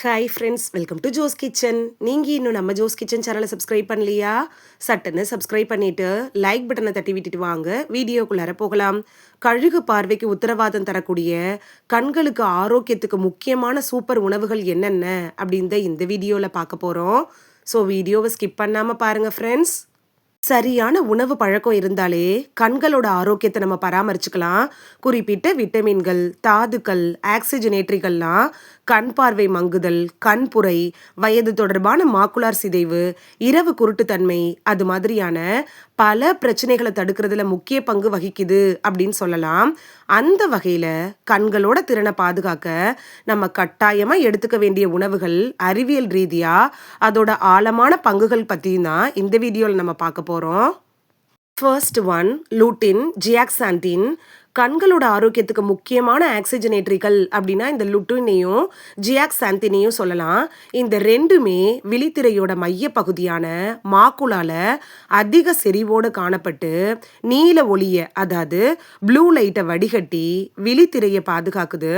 Hi friends welcome to Jo's kitchen நீங்கள் இன்னும் நம்ம ஜோஸ் கிச்சன் சேனலை சப்ஸ்கிரைப் பண்ணலையா? சட்டுன்னு சப்ஸ்கிரைப் பண்ணிவிட்டு லைக் பட்டனை தட்டி விட்டுட்டு வாங்க. வீடியோக்குள்ளார போகலாம். கழுகு பார்வைக்கு உத்தரவாதம் தரக்கூடிய கண்களுக்கு ஆரோக்கியத்துக்கு முக்கியமான சூப்பர் உணவுகள் என்னென்ன அப்படின்னு இந்த வீடியோவில் பார்க்க போகிறோம் ஸோ வீடியோவை ஸ்கிப் பண்ணாமல் பாருங்கள் ஃப்ரெண்ட்ஸ் சரியான உணவு பழக்கம் இருந்தாலே கண்களோட ஆரோக்கியத்தை நம்ம பராமரிச்சுக்கலாம். குறிப்பிட்ட விட்டமின்கள் தாதுக்கள் ஆக்சிஜனேட்டரிகள்லாம் கண் பார்வை மங்குதல் கண்புரை வயது தொடர்பான மாக்குலார் சிதைவு இரவு குருட்டுத்தன்மை அது மாதிரியான பல பிரச்சனைகளை தடுக்கிறதுல முக்கிய பங்கு வகிக்குது அப்படின்னு சொல்லலாம். அந்த வகையில் கண்களோட திறனை பாதுகாக்க நம்ம கட்டாயமாக எடுத்துக்க வேண்டிய உணவுகள் அறிவியல் ரீதியாக அதோட ஆழமான பங்குகள் பற்றியும் தான் இந்த வீடியோவில் நம்ம பார்க்க போகிறோம் ஃபர்ஸ்ட் ஒன் லூட்டின் ஜியாக்சாண்டின் கண்களோட ஆரோக்கியத்துக்கு முக்கியமான ஆக்சிஜனேட்டரிகள் அப்படின்னா இந்த லுட்டுனையும் ஜியாக்சாந்தினையும் சொல்லலாம். இந்த ரெண்டுமே விழித்திரையோட மைய பகுதியான மாக்குலால அதிக செறிவோடு காணப்பட்டு நீல ஒளியை அதாவது ப்ளூ லைட்டை வடிகட்டி விழித்திரையை பாதுகாக்குது.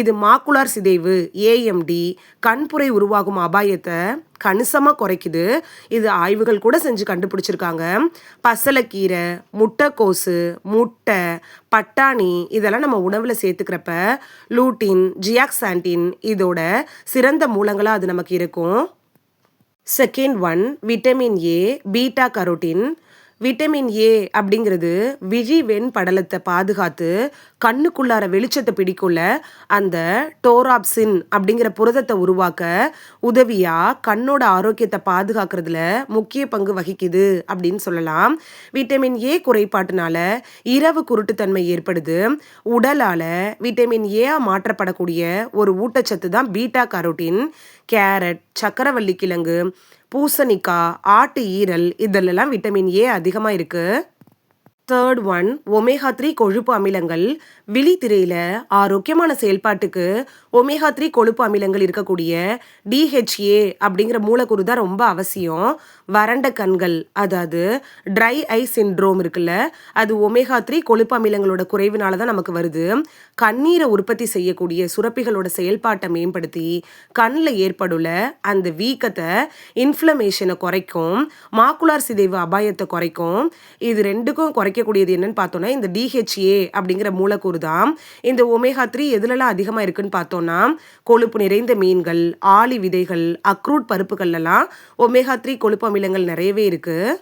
இது மாக்குலார் சிதைவு ஏஎம்டி கண்புரை உருவாகும் அபாயத்தை கணிசமாக குறைக்குது. இது ஆய்வுகள் கூட செஞ்சு கண்டுபிடிச்சிருக்காங்க. பசலைக்கீரை முட்டைக்கோசு முட்டை பட்டாணி இதெல்லாம் நம்ம உணவில் சேர்த்துக்கிறப்ப லூட்டின் ஜியாக்சாண்டின் இதோட சிறந்த மூலங்களாக அது நமக்கு இருக்கும். Second one vitamin A beta carotene vitamin A அப்படிங்கிறது விழி வெண் படலத்தை பாதுகாத்து கண்ணுக்குள்ளார வெளிச்சத்தை பிடிக்குள்ள அந்த டோராப்சின் அப்படிங்கிற புரதத்தை உருவாக்க உதவியா கண்ணோட ஆரோக்கியத்தை பாதுகாக்கிறதுல முக்கிய பங்கு வகிக்குது அப்படின்னு சொல்லலாம். விட்டமின் ஏ குறைபாட்டினால இரவு குருட்டுத்தன்மை ஏற்படுது. உடலால விட்டமின் ஏ மாற்றப்படக்கூடிய ஒரு ஊட்டச்சத்து தான் பீட்டா கரோட்டின். கேரட் சக்கரவள்ளி கிழங்கு பூசணிக்காய் ஆட்டு ஈரல் இதிலெல்லாம் விட்டமின் ஏ அதிகமாக இருக்குது தேர்ட் ஒன் ஒமேகா த்ரீ கொழுப்பு அமிலங்கள். விழித்திரையில் ஆரோக்கியமான செயல்பாட்டுக்கு ஒமேகா த்ரீ கொழுப்பு அமிலங்கள் இருக்கக்கூடிய டிஹெச்ஏ அப்படிங்கிற மூலக்கூறு தான் ரொம்ப அவசியம். வறண்ட கண்கள் அதாவது ட்ரை ஐ சின்ட்ரோம் இருக்குல்ல அது ஒமேகா த்ரீ கொழுப்பு அமிலங்களோட குறைவினால தான் நமக்கு வருது. கண்ணீரை உற்பத்தி செய்யக்கூடிய சுரப்பிகளோட செயல்பாட்டை மேம்படுத்தி கண்ணில் ஏற்படுள்ள அந்த வீக்கத்தை இன்ஃப்ளமேஷனை குறைக்கும் மாக்குலார் சிதைவு அபாயத்தை குறைக்கும். இது ரெண்டுக்கும் குறை குறைக்கக்கூடியது என்னன்னு பார்த்தோன்னா இந்த டிஹெச்ஏ அப்படிங்கிற மூலக்கூறு தான். இந்த ஒமேகா த்ரீ எதுலலாம் அதிகமாக இருக்குன்னு பார்த்தோம்னா கொழுப்பு நிறைந்த மீன்கள் ஆளி விதைகள் அக்ரூட் பருப்புகள்லாம் ஒமேகா த்ரீ கொழுப்பு அமிலங்கள் நிறையவே இருக்குது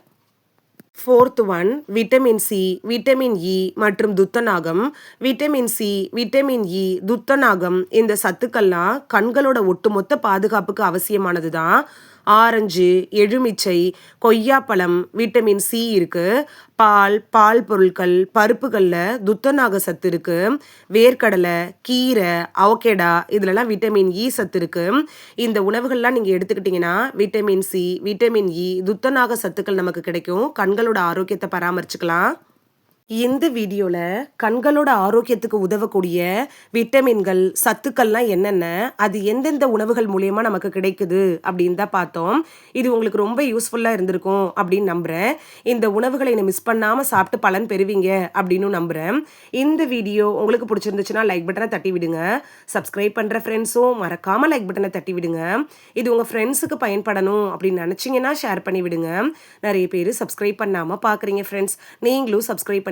fourth one vitamin C vitamin E மற்றும் துத்தநாகம். விட்டமின் சி விட்டமின் இ துத்தநாகம் இந்த சத்துக்கள்லாம் கண்களோட ஒட்டுமொத்த பாதுகாப்புக்கு அவசியமானது தான். ஆரஞ்சு எலுமிச்சை கொய்யாப்பழம் விட்டமின் சி இருக்குது பால் பால் பொருட்கள் பருப்புகளில் துத்தநாக சத்து இருக்குது வேர்க்கடலை கீரை அவகேடா இதுலலாம் விட்டமின் இ e சத்து இருக்குது இந்த உணவுகள்லாம் நீங்கள் எடுத்துக்கிட்டிங்கன்னா vitamin C vitamin E e, துத்தநாக சத்துக்கள் நமக்கு கிடைக்கும். கண்களோட ஆரோக்கியத்தை பராமரிச்சுக்கலாம். இந்த வீடியோவில் கண்களோட ஆரோக்கியத்துக்கு உதவக்கூடிய விட்டமின்கள் சத்துக்கள்லாம் என்னென்ன அது எந்தெந்த உணவுகள் மூலயமா நமக்கு கிடைக்குது அப்படின்னு தான் பார்த்தோம். இது உங்களுக்கு ரொம்ப யூஸ்ஃபுல்லாக இருந்திருக்கும் அப்படின்னு நம்புகிறேன் இந்த உணவுகளை என்னை மிஸ் பண்ணாமல் சாப்பிட்டு பலன் பெறுவீங்க அப்படின்னு நம்புகிறேன் இந்த வீடியோ உங்களுக்கு பிடிச்சிருந்துச்சுன்னா லைக் பட்டனை தட்டி விடுங்க. சப்ஸ்கிரைப் பண்ணுற ஃப்ரெண்ட்ஸும் மறக்காமல் லைக் பட்டனை தட்டி விடுங்க. இது உங்கள் ஃப்ரெண்ட்ஸுக்கு பயன்படணும் அப்படின்னு நினச்சிங்கன்னா ஷேர் பண்ணி விடுங்க. நிறைய பேர் சப்ஸ்கிரைப் பண்ணாமல் பார்க்குறீங்க ஃப்ரெண்ட்ஸ் நீங்களும் சப்ஸ்கிரைப் பண்ணி